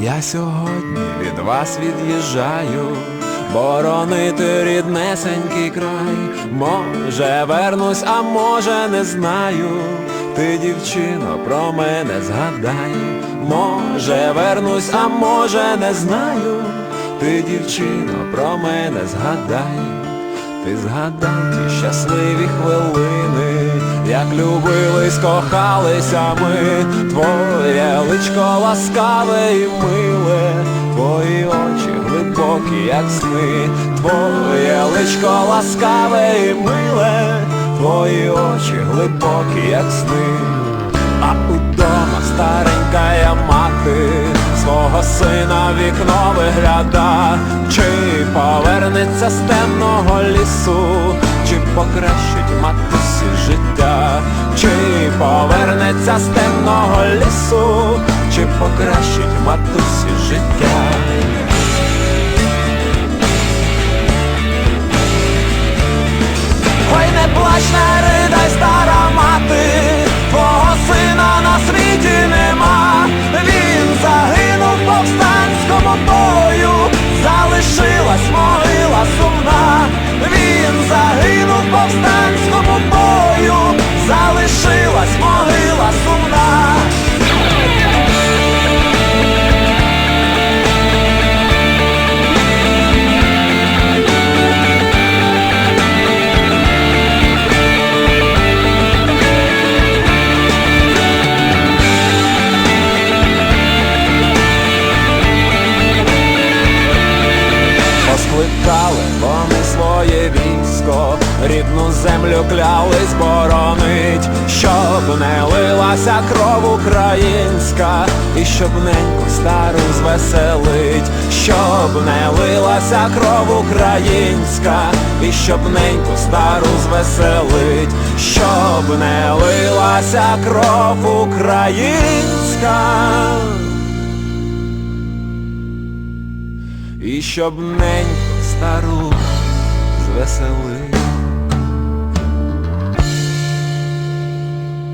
Я сьогодні від вас від'їжджаю, боронити ріднесенький край. Може вернусь, а може не знаю. Ти, дівчино, про мене згадай. Може вернусь, а може не знаю. Ти, дівчино, про мене згадай. Ти згадай ті щасливі хвилини, як любились, кохалися ми, твоє личко ласкаве і миле, твої очі глибокі, як сни, твоє личко ласкаве і миле, твої очі глибокі, як сни. А удома старенька я мати свого сина вікно вигляда, чи повернеться з темного лісу, чи покращить матусі життя, чи повернеться з темного лісу, чи покращить матусі життя. Поскликали вони своє військо, рідну землю клялись боронить, щоб не лилася кров українська, і щоб неньку стару звеселить, щоб не лилася кров українська, і щоб неньку стару звеселить, щоб не лилася кров українська. І щоб нень стару звеселить.